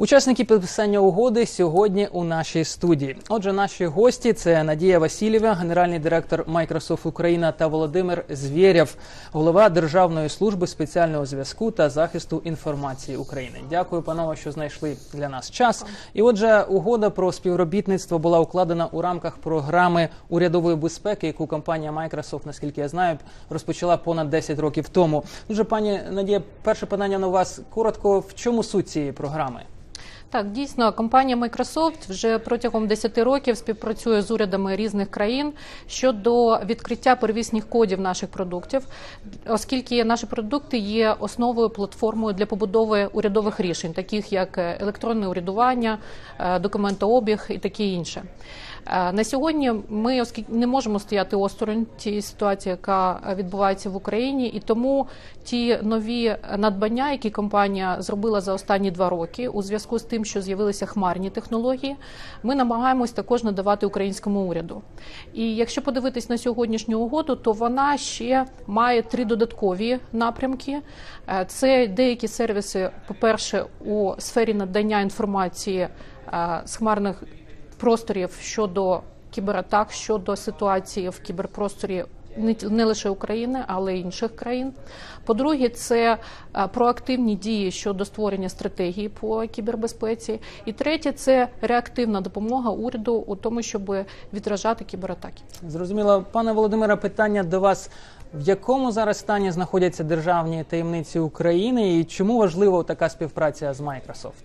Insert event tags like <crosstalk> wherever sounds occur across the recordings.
Учасники підписання угоди сьогодні у нашій студії. Отже, наші гості це Надія Васильєва, генеральний директор Microsoft Україна та Володимир Звєрєв, голова Державної служби спеціального зв'язку та захисту інформації України. Дякую, панове, що знайшли для нас час. І отже, угода про співробітництво була укладена у рамках програми урядової безпеки, яку компанія Microsoft, наскільки я знаю, розпочала понад 10 років тому. Дуже пані Надія, перше питання на вас коротко. В чому суть цієї програми? Так, дійсно, компанія Microsoft вже протягом 10 років співпрацює з урядами різних країн щодо відкриття первісних кодів наших продуктів, оскільки наші продукти є основою платформою для побудови урядових рішень, таких як електронне урядування, е, документообіг і таке інше. Е, На сьогодні ми оскільки не можемо стояти осторонь тієї ситуації, яка відбувається в Україні, і тому ті нові надбання, які компанія зробила за останні два роки, у зв'язку з тим, що з'явилися хмарні технології, ми намагаємось також надавати українському уряду. І якщо подивитись на сьогоднішню угоду, то вона ще має три додаткові напрямки. Е, Це деякі сервіси, по-перше, у сфері надання інформації е, з хмарних просторів щодо кібератак, щодо ситуації в кіберпросторі не, лише України, але й інших країн. По-друге, це е, проактивні дії щодо створення стратегії по кібербезпеці. І третє це реактивна допомога уряду у тому, щоб відражати кібератаки. Зрозуміло, пане Володимире, питання до вас. В якому зараз стані знаходяться державні таємниці України і чому важлива така співпраця з Microsoft?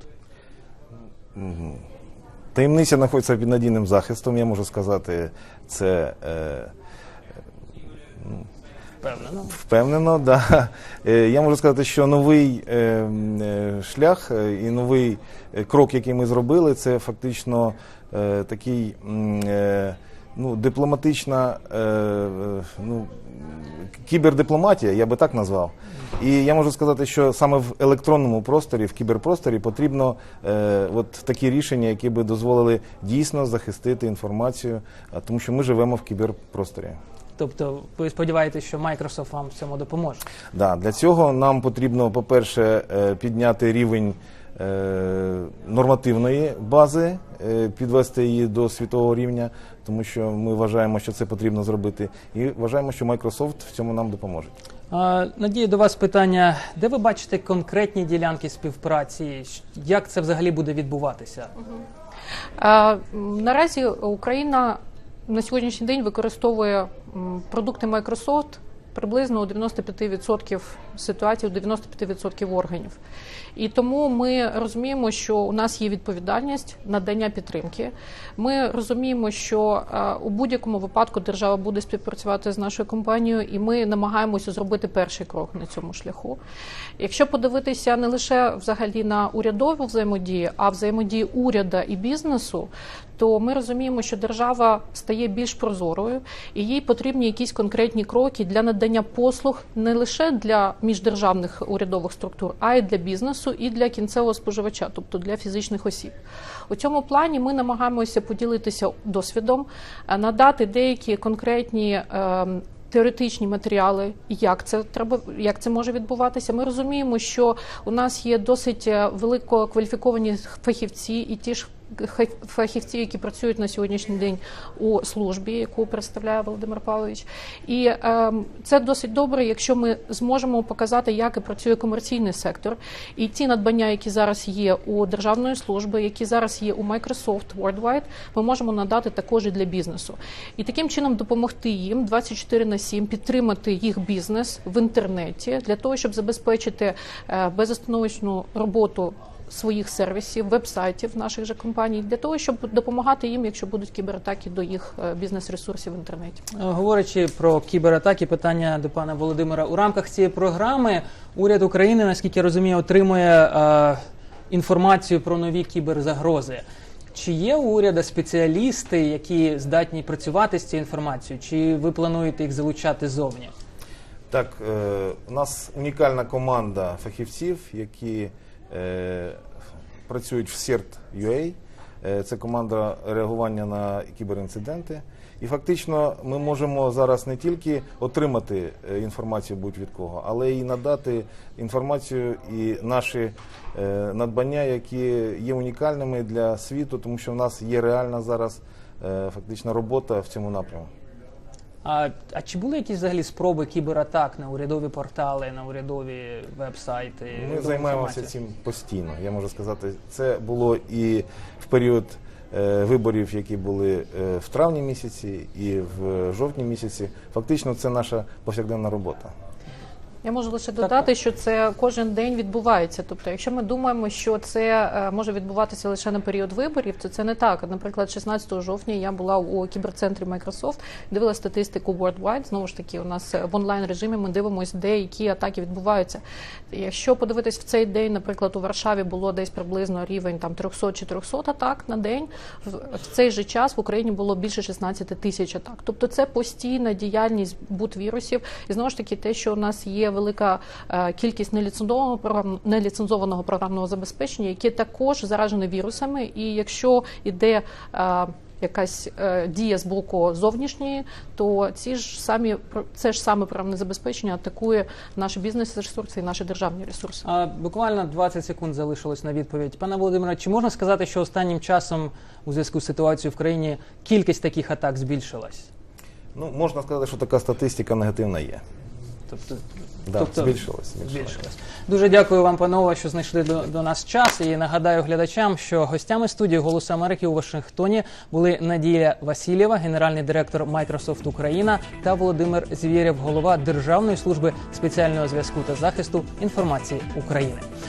Таємниця знаходиться під надійним захистом, я можу сказати, це е, Впевнено. впевнено. <laughs> Да. Е, я можу сказати, що новий е, е, шлях і новий крок, який ми зробили, це фактично такий ну, дипломатична е, ну, кібердипломатія, я би так назвав. І я можу сказати, що саме в електронному просторі, в кіберпросторі потрібно е, от такі рішення, які би дозволили дійсно захистити інформацію, тому що ми живемо в кіберпросторі. Тобто, ви сподіваєтесь, що Microsoft вам в цьому допоможе? Да, для цього нам потрібно, по-перше, е, підняти рівень нормативної бази, е, підвести її до світового рівня, тому що ми вважаємо, що це потрібно зробити, і вважаємо, що Microsoft в цьому нам допоможе. Надія, до вас питання: де ви бачите конкретні ділянки співпраці? Як це взагалі буде відбуватися? Е, Наразі Україна на сьогоднішній день використовує продукти Microsoft приблизно у 95% ситуацій, у 95% органів. І тому ми розуміємо, що у нас є відповідальність надання підтримки. Ми розуміємо, що е, у будь-якому випадку держава буде співпрацювати з нашою компанією, і ми намагаємося зробити перший крок на цьому шляху. Якщо подивитися не лише взагалі на урядову взаємодію, а взаємодію уряда і бізнесу, то ми розуміємо, що держава стає більш прозорою, і їй потрібні якісь конкретні кроки для надання послуг не лише для міждержавних урядових структур, а й для бізнесу і для кінцевого споживача, тобто для фізичних осіб. У цьому плані ми намагаємося поділитися досвідом, е, надати деякі конкретні. ем, Теоретичні матеріали, як це треба, як це може відбуватися. Ми розуміємо, що у нас є досить е, велико кваліфіковані фахівці, і ті ж фахівці, які працюють на сьогоднішній день у службі, яку представляє Володимир Павлович. І ем, це досить добре, якщо ми зможемо показати, як і працює комерційний сектор, і ті надбання, які зараз є у державної служби, які зараз є у Microsoft Worldwide, ми можемо надати також і для бізнесу. І таким чином допомогти їм 24 на 7, підтримати їх бізнес в інтернеті для того, щоб забезпечити е, безостановочну роботу своїх сервісів, вебсайтів наших же компаній, для того, щоб допомагати їм, якщо будуть кібератаки до їх е, бізнес-ресурсів в інтернеті. Е, Говорячи про кібератаки, питання до пана Володимира. У рамках цієї програми уряд України, наскільки я розумію, отримує е, інформацію про нові кіберзагрози. Чи є у уряду спеціалісти, які здатні працювати з цією інформацією, чи ви плануєте їх залучати зовні? Так, е, у нас унікальна команда фахівців, які працюють в CERT.UA. Е, це команда реагування на кіберінциденти. І фактично ми можемо зараз не тільки отримати е, інформацію будь від кого, але і надати інформацію і наші е, надбання, які є унікальними для світу, тому що в нас є реальна зараз е, фактично робота в цьому напрямку. А, а чи були якісь взагалі спроби кібератак на урядові портали, на урядові веб-сайти? Ми займаємося цим постійно. Я можу сказати, це було і в період е, виборів, які були е, в травні місяці, і в жовтні місяці. Фактично, це наша повсякденна робота. Я можу лише додати, що це кожен день відбувається. Тобто, якщо ми думаємо, що це е, може відбуватися лише на період виборів, то це не так. Наприклад, 16 жовтня я була у кіберцентрі Microsoft, дивилася статистику Worldwide. Знову ж таки, у нас в онлайн режимі ми дивимося, де які атаки відбуваються. Якщо подивитись в цей день, наприклад, у Варшаві було десь приблизно рівень там 300-400 атак на день. В, цей же час в Україні було більше 16 тисяч атак. Тобто, це постійна діяльність бут-вірусів. І знову ж таки, те, що у нас є велика е, кількість неліцензованого програм, неліцензованого програмного забезпечення, яке також заражене вірусами. І якщо йде е, якась е, дія з боку зовнішньої, то ці ж самі це ж саме програмне забезпечення атакує наші бізнес-ресурси і наші державні ресурси. А, буквально 20 секунд залишилось на відповідь. Пане Володимире, чи можна сказати, що останнім часом у зв'язку з ситуацією в країні кількість таких атак збільшилась? Ну, можна сказати, що така статистика негативна є. Тобто, Да, тобто збільшилась, збільшилось. збільшилось. Дуже дякую вам, панове, що знайшли до, до нас час. І нагадаю глядачам, що гостями студії «Голосу Америки» у Вашингтоні були Надія Васильєва, генеральний директор Microsoft Україна, та Володимир Звєрєв, голова Державної служби спеціального зв'язку та захисту інформації України.